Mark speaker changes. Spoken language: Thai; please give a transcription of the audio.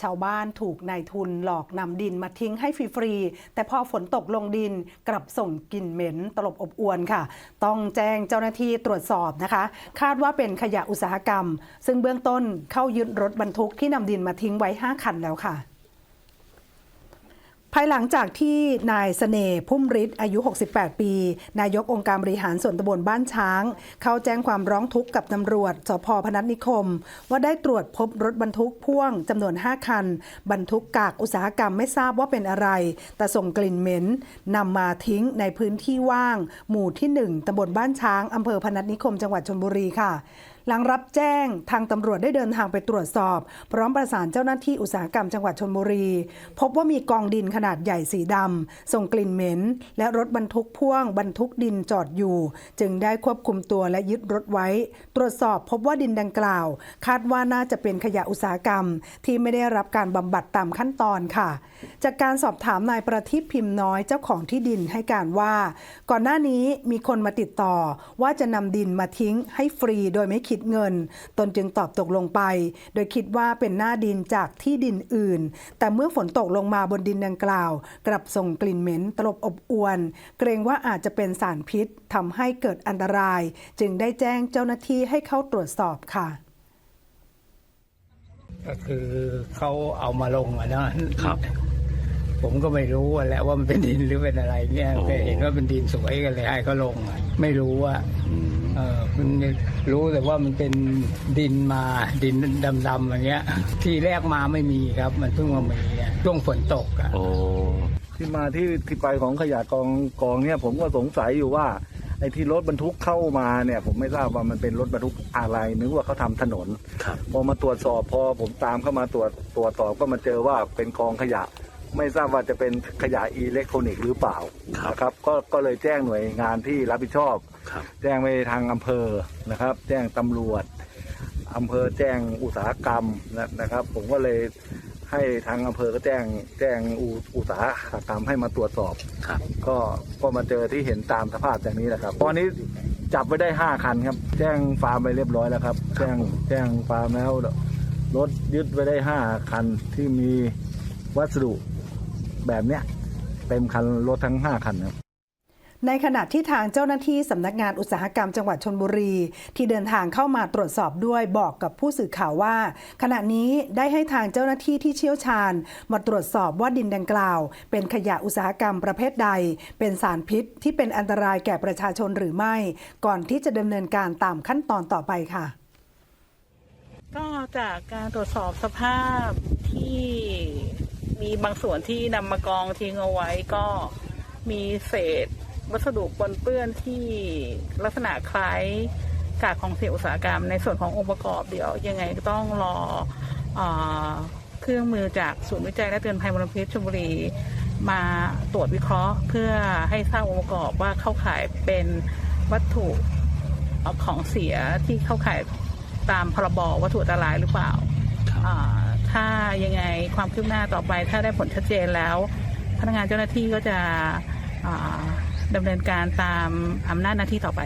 Speaker 1: ชาวบ้านถูกนายทุนหลอกนำดินมาทิ้งให้ฟรีๆ แต่พอฝนตกลงดินกลับส่งกลิ่นเหม็นตลบอบอวนค่ะ ต้องแจ้งเจ้าหน้าที่ตรวจสอบนะคะ คาดว่าเป็นขยะอุตสาหกรรม ซึ่งเบื้องต้นเข้ายึดรถบรรทุกที่นำดินมาทิ้งไว้ 5 คันแล้วค่ะ ภายหลังจากที่นายเสน่ห์พุ่มฤทธิ์อายุ 68 ปี นายกองค์การบริหารส่วนตำบลบ้านช้าง เข้าแจ้งความร้องทุกข์กับตำรวจสพพนัสนิคม ว่าได้ตรวจพบรถบรรทุกพ่วงจำนวน 5 คัน บรรทุกกากอุตสาหกรรมไม่ทราบว่าเป็นอะไร แต่ส่งกลิ่นเหม็นนำมาทิ้งในพื้นที่ว่าง หมู่ที่ 1ตำบลบ้านช้างอำเภอพนัสนิคมจังหวัดชลบุรีค่ะ หลังรับแจ้งทางตำรวจได้เดินทางไปตรวจสอบ พร้อมประสานเจ้าหน้าที่อุตสาหกรรมจังหวัดชลบุรี พบว่ามีกองดินขนาดใหญ่สีดำส่งกลิ่นเหม็น และรถบรรทุกพ่วงบรรทุกดินจอดอยู่ จึงได้ควบคุมตัวและยึดรถไว้ ตรวจสอบพบว่าดินดังกล่าว คาดว่าน่าจะเป็นขยะอุตสาหกรรม ที่ไม่ได้รับการบำบัดตามขั้นตอนค่ะ จากการสอบถามนายประทีปพิมพ์น้อยเจ้าของที่ดินให้การว่า ก่อนหน้านี้มีคนมาติดต่อว่าจะนำดินมาทิ้งให้ฟรีโดยไม่คิดเงิน ตนจึงตอบตกลงไป โดยคิดว่าเป็นหน้าดินจากที่ดินอื่น แต่เมื่อฝนตกลงมาบนดินดังกล่าว กลับส่งกลิ่นเหม็นตลบอบอวน เกรงว่าอาจจะเป็นสารพิษทำให้เกิดอันตราย จึงได้แจ้งเจ้าหน้าที่ให้เข้าตรวจสอบค่ะ
Speaker 2: ก็คือเขาเอามาลงอะนะครับ ผมก็ไม่รู้อะแหละว่ามันเป็นดินหรือเป็นอะไรเงี้ย
Speaker 3: โอ้
Speaker 2: แค่เห็นว่าเป็นดินสวยกันเลยให้เขาลงอะไม่รู้ว่า
Speaker 3: อืม
Speaker 2: เออมันรู้แต่ว่ามันเป็นดินมาดินดำๆอย่างเงี้ย ที่แรกมาไม่มีครับ มันเพิ่งมามีอะช่วงฝนตกอะ
Speaker 3: โอ้
Speaker 4: ที่มาที่ที่ไปของขยะกองกองเนี่ยผมก็สงสัยอยู่ว่าไอ้ที่รถบรรทุกเข้ามาเนี่ย ผมไม่ทราบว่ามันเป็นรถบรรทุกอะไรนึกว่าเขาทำถนน
Speaker 3: ครับ
Speaker 4: พอมาตรวจสอบพอผมตามเข้ามาตรวจตรวจสอบก็มาเจอว่าเป็นกองขยะ ไม่ทราบว่าจะเป็นขยะอิเล็กทรอนิกส์หรือเปล่า
Speaker 3: ครับ
Speaker 4: นะครับก็ก็เลยแจ้งหน่วยงานที่รับผิดชอบ
Speaker 3: ครับ
Speaker 4: แจ้งไปทางอำเภอนะครับ แจ้งตำรวจอำเภอแจ้งอุตสาหกรรมนะนะครับ ผมก็เลยให้ทางอำเภอก็แจ้งแจ้งอุอุตสาหกรรมให้มาตรวจสอบ
Speaker 3: ครับ
Speaker 4: ก็ก็มาเจอที่เห็นตามสภาพอย่างนี้แหละครับ ตอนนี้จับไว้ได้ห้าคันครับ แจ้งฟาร์มไปเรียบร้อยแล้วครับ แจ้งแจ้งฟาร์มแล้วรถยึดไว้ได้ห้าคันที่มีวัสดุแบบเนี้ยเต็มคันรถทั้งห้าคันครับ
Speaker 1: ในขณะที่ทางเจ้าหน้าที่สำนักงานอุตสาหกรรมจังหวัดชนบุรี ที่เดินทางเข้ามาตรวจสอบด้วยบอกกับผู้สื่อข่าวว่า ขณะนี้ได้ให้ทางเจ้าหน้าที่ที่เชี่ยวชาญ มาตรวจสอบว่าดินดังกล่าว เป็นขยะอุตสาหกรรมประเภทใด เป็นสารพิษที่เป็นอันตรายแก่ประชาชนหรือไม่ ก่อนที่จะดำเนินการตามขั้นตอนต่อไปค่ะ
Speaker 5: ก็จากการตรวจสอบสภาพที่มีบางส่วนที่นำมากองทิ้งเอาไว้ก็มีเศษ วัสดุปนเปื้อนที่ลักษณะคล้ายกากของเสียอุตสาหกรรม ในส่วนขององค์ประกอบเดี๋ยว ยังไงก็ต้องรอเออเครื่องมือจากศูนย์วิจัยและเตือนภัยมลพิษชลบุรี มาตรวจวิเคราะห์ เพื่อให้ทราบองค์ประกอบว่าเข้าข่ายเป็นวัตถุเอาของเสียที่เข้าข่ายตามพรบวัตถุอันตรายหรือเปล่า
Speaker 3: ครับ
Speaker 5: อ่า ถ้ายังไงความคืบหน้าต่อไปถ้าได้ผลชัดเจนแล้ว พนักงานเจ้าหน้าที่ก็จะอ่า ดำเนินการตามอำนาจหน้าที่ต่อไป